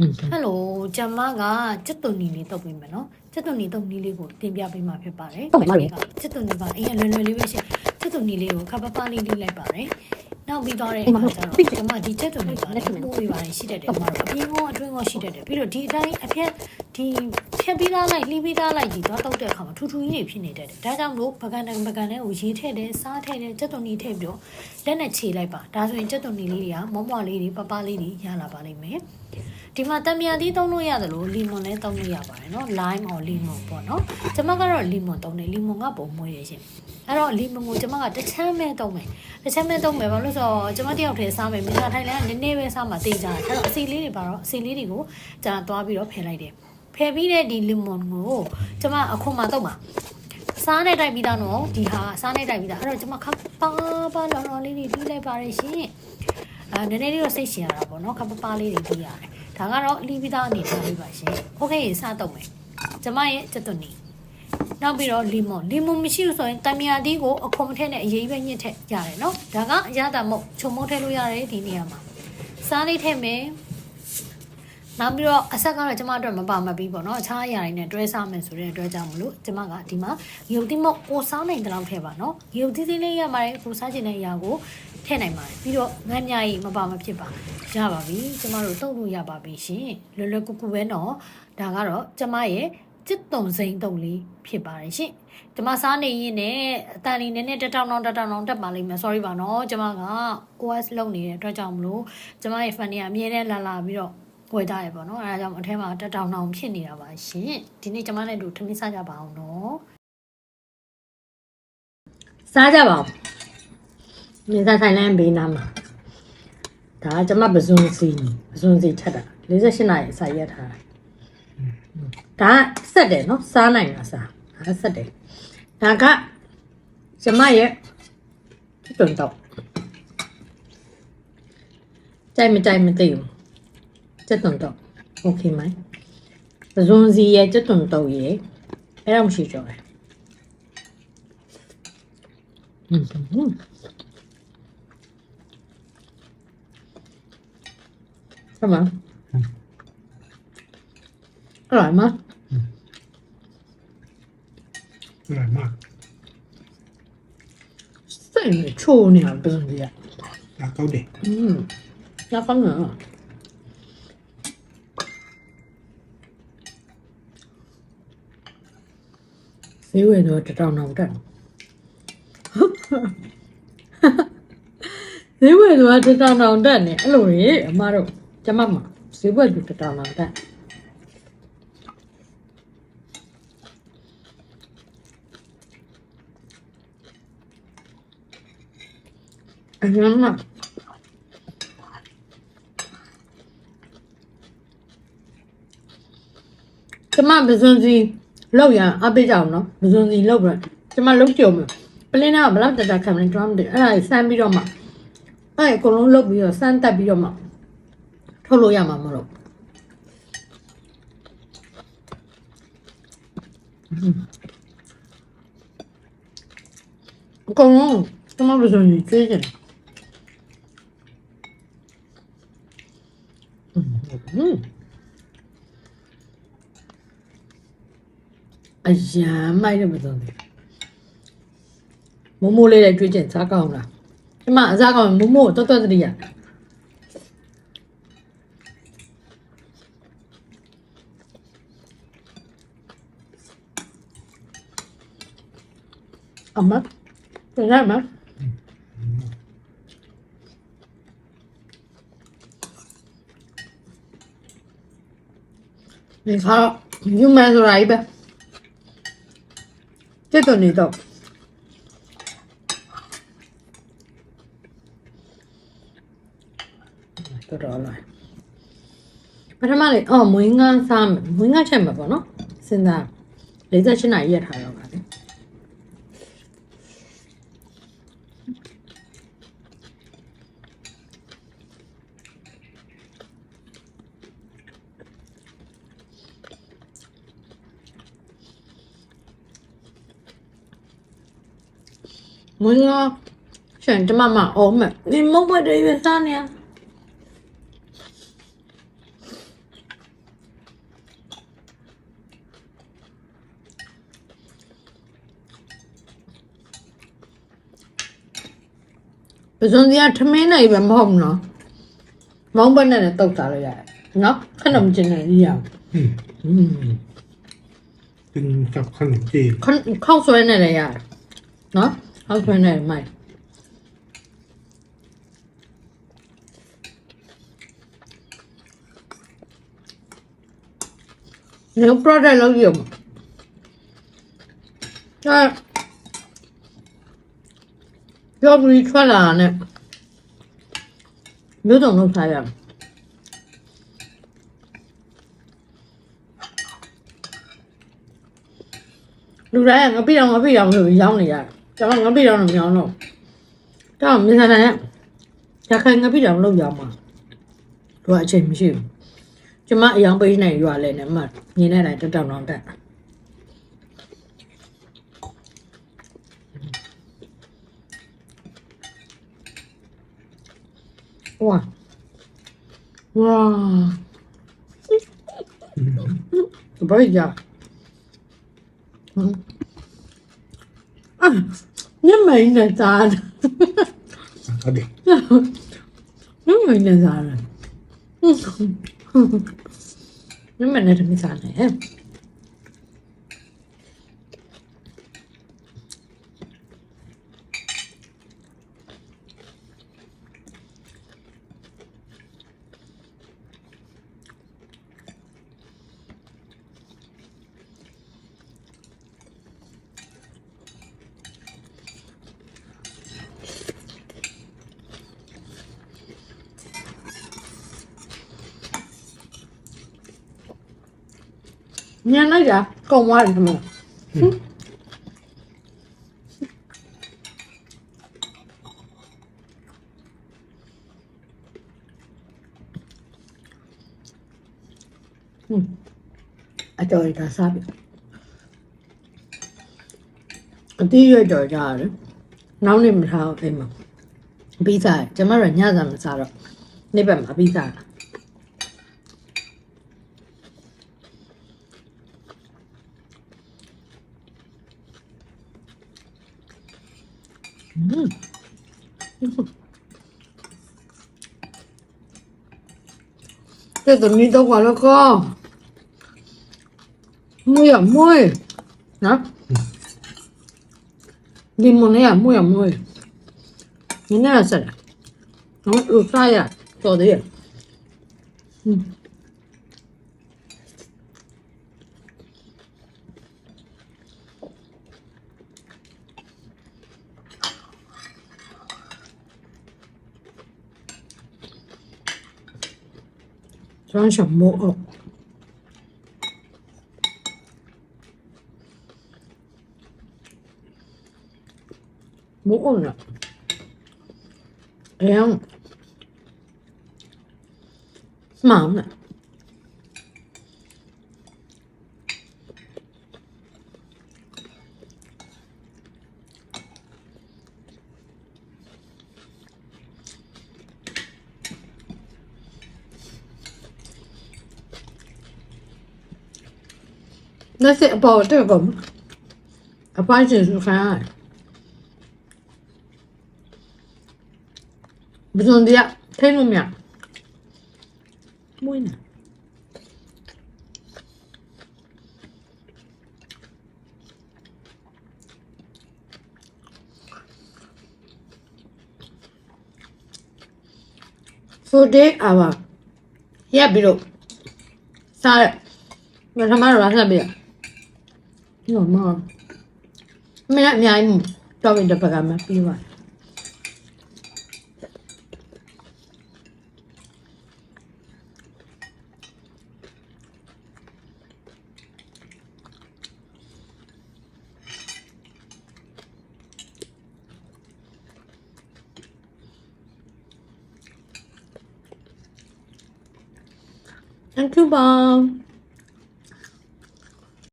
อืมဟယ်လိုကျမကကျက်သွန်နီလေးတုတ်ပေးမယ်နော်ကျက်သွန်နီတုတ်နီလေးကိုတင်ပြပေးမှာဖြစ်ပါတယ်ဟုတ်ပါပြီကျက်သွန်နီကအရင်လွယ်လွယ်လေးပဲရှင်းကျက်သွန်နီလေးကိုခပ်ပပလေးလေးလိုက်ပါတယ်နောက်ပြီးတော့တဲ့အိမ်မှာအခါကျတော့ပြီးကျမဒီကျက်သွန်နီကလည်းပိုးပေးပါတယ်ရှိတတ်တယ်ကျမတို့အပြင်ကောအတွင်းကောရှိတတ်တယ်ပြီးတော့ဒီအတိုင်းအဖြက် ဒီဖြက်ပြီးသားလိုက်လှီးပြီးသားလိုက်ဒီတော့တုတ်တဲ့အခါမှာထူထူကြီးတွေဖြစ်နေတတ်တယ်ဒါကြောင့်မလို့ပကံတန်ပကံနဲ့ကိုရေးထည့်တယ်စားထည့်တယ်ကျက်သွန်နီထည့်ပြီးတော့လက်နဲ့ခြေလိုက်ပါဒါဆိုရင်ကျက်သွန်နီလေးတွေကမောမောလေးတွေပပလေးတွေရလာပါလိမ့်မယ်ဒီမှာတံမြာသီးသုံးလို့ရတယ်လို့လီမွန်လည်းသုံးလို့ရပါတယ်နော် lime or lemon ပေါ့နော်ကျွန်မကတော့ lemon သုံးတယ် lemon ကပုံမွေးရရှင်အဲ့တော့ lemon ကိုကျွန်မကတစ်ချမ်းပဲသုံးမယ်တစ်ချမ်းပဲသုံးမယ်ဘာလို့လဲဆိုတော့ကျွန်မတယောက်တည်းစားမယ်မိသားထိုင်လန်းကနည်းနည်းပဲစားမှတေးကြတယ်အဲ့တော့အစီလေးတွေပါတော့အစီလေးတွေကိုကျွန်တော်သွားပြီးတော့ဖယ်လိုက်တယ် ဖယ်ပြီးတဲ့ဒီ lemon ကိုကျွန်မအခုမှသုံးပါစားနဲ့တိုက်ပြီးသားနော်ဒီဟာစားနဲ့တိုက်ပြီးသားအဲ့တော့ကျွန်မခပ်ပါပါလောင်လောင်လေးတွေတီးလိုက်ပါရရှင်အဲနည်းနည်းလေးတော့စိတ်ရှင်ရတာပေါ့နော်ခပ်ပါပါလေးတွေတီးရတယ်ဒါကတော့အလီးပြီးသားအနေထားလေးပါရှင်။ Okay စတော့မယ်။ကျမရဲ့ကျက်သွန်နီ။နောက်ပြီးတော့လီမွန်လီမွန်မရှိဘူးဆိုရင်တံမြာတီးကိုအခွန်မထက်နဲ့အရေးပဲညှစ်ထက်ရတယ်နော်။ဒါကအရသာမဟုတ်ခြုံမုံထည့်လို့ရတယ်ဒီနေရာမှာ။စားလေးထည့်မယ်။ နောက်ပြီးတော့အဆက်ကတော့ကျမအတွက်မပါမပြီးပေါ့နော်အခြားအရာတွေနဲ့တွဲစားမယ်ဆိုတဲ့အတွက်ကြောင့်မလို့ကျမကဒီမှာငရုတ်တိမုတ်ကိုစားနိုင်တဲ့လောက်ထည့်ပါနော်ငရုတ်တိတိလေးရပါတယ်ကိုစားချင်တဲ့အရာကိုထည့်နိုင်ပါတယ်ပြီးတော့ငန်းမြကြီးမပါမဖြစ်ပါရပါပြီကျမတို့တုတ်လို့ရပါပြီရှင်လွယ်လွယ်ကူကူပဲနော်ဒါကတော့ကျမရဲ့จิตတုံစိမ့်တုံလေးဖြစ်ပါတယ်ရှင်ကျမစားနေရင်လည်းအတန်လေးနည်းနည်းတက်တောင်းတောင်းတက်တောင်းတောင်းတက်ပါလိမ့်မယ် sorry ပါနော်ကျမက OS လုပ်နေတဲ့အတွက်ကြောင့်မလို့ကျမရဲ့ fan တွေကအမြဲတမ်းလာလာပြီးတော့ ဝယ်ကြရပေါ့နော်အဲဒါကြောင့်အထဲမှာတက်တောင်းတောင်းဖြစ်နေတာပါရှင်ဒီနေ့ကျမနဲ့တို့ထမင်းစားကြပါအောင်နော်စားကြပါဦးမြင်းစားထိုင်လန်းဘေးနားမှာဒါကကျမပဇွန်စီပဇွန်စီထက်တာ48နာရီအစာရက်ထားတာဒါကဆက်တယ်နော်စားနိုင်တာစားဒါကဆက်တယ်ဒါကကျမရဲ့တွန်တော့ကြိုက်မကြိုက်မသိဘူး chất tuần tàu ok mấy dùng gì vậy chất tuần tàu vậy em không chịu rồi Come on. All right, Mark. All right, Mark. Stai nel cione, bisogna. La caude. Mm. La fanno. ဈေးဝယ်တော့တတောင်တောင်တက်ဈေးဝယ်တော့တတောင်တောင်တက်နေအဲ့လိုလေအမတို့ကျမမဈေးဝယ်သူတတောင်တောင်တက်အရင်ကကျမပဇွန်စီ လောက်ရအပေးကြအောင်နော်ပဇွန်စီလောက်ပြန်ကျမလောက်ကြုံမယ်ပလင်းနာကဘလောက်တတခံမလဲကျွန်တော်မသိအဲ့ဒါဆန်းပြီးတော့မှအဲ့အကုန်လုံးလုတ်ပြီးတော့ဆန်းတက်ပြီးတော့မှထုတ်လို့ရမှာမလို့အကုန်လုံးကျမပဇွန်စီကျွေးကြတယ်อื အရန်မိုက်တယ်မသုံးဘူးမိုးမိုးလေးလည်းကြွေးကျင်စားကောင်းလားဒီမှာအစားကောင်းမိုးမိုးတော်တော်တည်းရအမပြန်ရမဒီခါယူမန်ဆိုတာကြီးပဲ 这个你都。တော်တော်လာပထမလေးအော်မွေးငါစားမယ်မွေးငါချက်မှာပေါ့နော်စဉ်းစား48နာရီရက်ထားတော့ မင်းကရှင်ကျမမအောမဲ့နင်မုတ်ဘွက်တွေရစားနေရပဇွန်စရာထမင်းနိုင်ပဲမဟုတ်ဘူးနော်မောင်းဘက်နဲ့လည်းတုတ်စားလို့ရတယ်နော်ခနမကျင်နေရအောင်กินกับขนมจีนข้าวซอยนั่นแหละยาเนาะ Ở bên này mày Nếu protein là gì mà. Đây Chốt đi cho là nè Nếu tổng đồng thầy à Lúc đấy là nó biết ông, nó biết ông thử xong này rồi Cháu không biết đâu làm nhọn đâu Cháu không biết sao này Cháu không có biết đâu làm nhọn mà Rồi chìm chìm Chứ mà giống bây này rồi lên nè mà Như thế này cháu cháu nó Wow. Wow. Bây giờ. Mm-hmm. မိန်နဲ့သားတာဟုတ်တယ်နှုတ်မိန်နဲ့သားတာနှုတ်မိန်နဲ့သမီးသားတယ် ညလိုက်တာကုန်သွားတယ်ခမဟွန်းအတော်ရတာစားပြီအတီးရွက်တော်ကြရတယ်နောက်နေ့မထားဘူးအိမ်မှာပြီးစားကျမတို့ညစာမစားတော့နေ့ဘက်မှာပြီးစား แต่ตอนนี้ต้องวันแล้วก็มืออย่ามือนะดีมันเนี่ยมืออ่ามือนี่น่าสนน้องอือใส่อะตัดีอืม 3.5억 먹었나? 그냥 마음에 Nasi Polish cũng Apache su khai Bizim diye tenum ya. Muyna. So de awa. Ya biro. Sa. Mesela rasa bile. normal. Minä jäin sovinta pegaamaan piivan. Thank you, Bob.